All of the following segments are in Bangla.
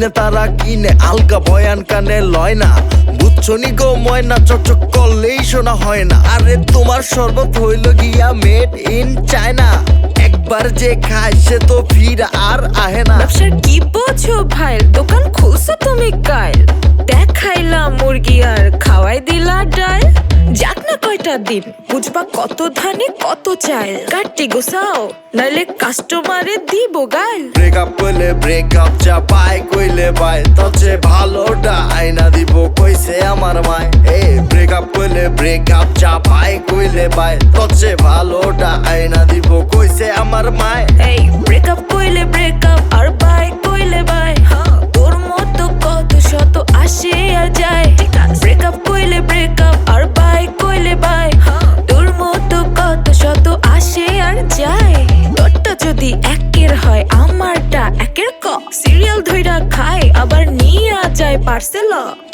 কিনে, তারা কিনে, আলগা বয়ান কানে লয় না। বুঝছ নি গো ময়না, চকচক করলেই শোনা হয় না। আরে তোমার শরবত হইল গিয়া মেড ইন চায়না একবার যে খায়, সে তো ফির আর আহে না। ব্যবসার কি বোঝো ভাই? দোকান খুলছো তুমি কাল। দেখাইলা মুরগি আর খাওয়াই দিলা ডাল। যাক না কয়টা দিন। বুঝবা কত ধানে কত চাল। কাটি গোসাও নাইলে কাস্টমারে দিব গাল। ব্রেকআপ কইলে ব্রেকআপ চা পাই কইলে বাই তছে ভালোটা আইনা দিব কইছে আমার মায়। এ ব্রেকআপ কইলে ব্রেকআপ চা পাই কইলে বাই তছে ভালোটা আইনা দিব কইছে আমার মায়। এই ব্রেকআপ কইলে ব্রেকআপ আর বাই কইলে বাই তোর মতো কত শত আসে আর যায়। ধইরা খায় আবার নিয়ে যায় পার্সেল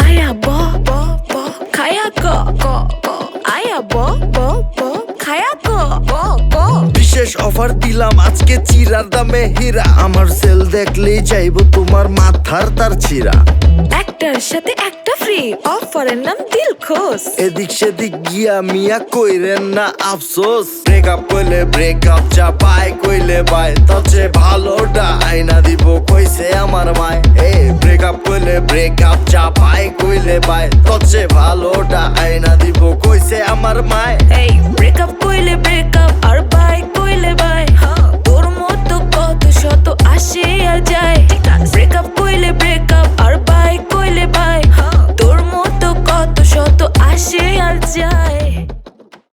আয়া ব ব ব খায়া ক ক ক। আয়া ব ব ব খায়া ক ক ক। বিশেষ অফার দিলাম আজকে চিরার দামে হীরা। আমার সেল দেখলেই চাইব তোমার মাথার তার ছিরা একটার সাথে একটা ফ্রি অফারের নাম দিল খোস এদিক সেদিক গিয়া মিয়া কইরেন না আফসোস। ব্রেকআপ কইলে ব্রেকআপ চা পাই কইলে বাই তছে ভালোটা ব্রেকআপ চা পায় কইলে পায় তছে ভালোটা আইনা দিব কইছে আমার মায়।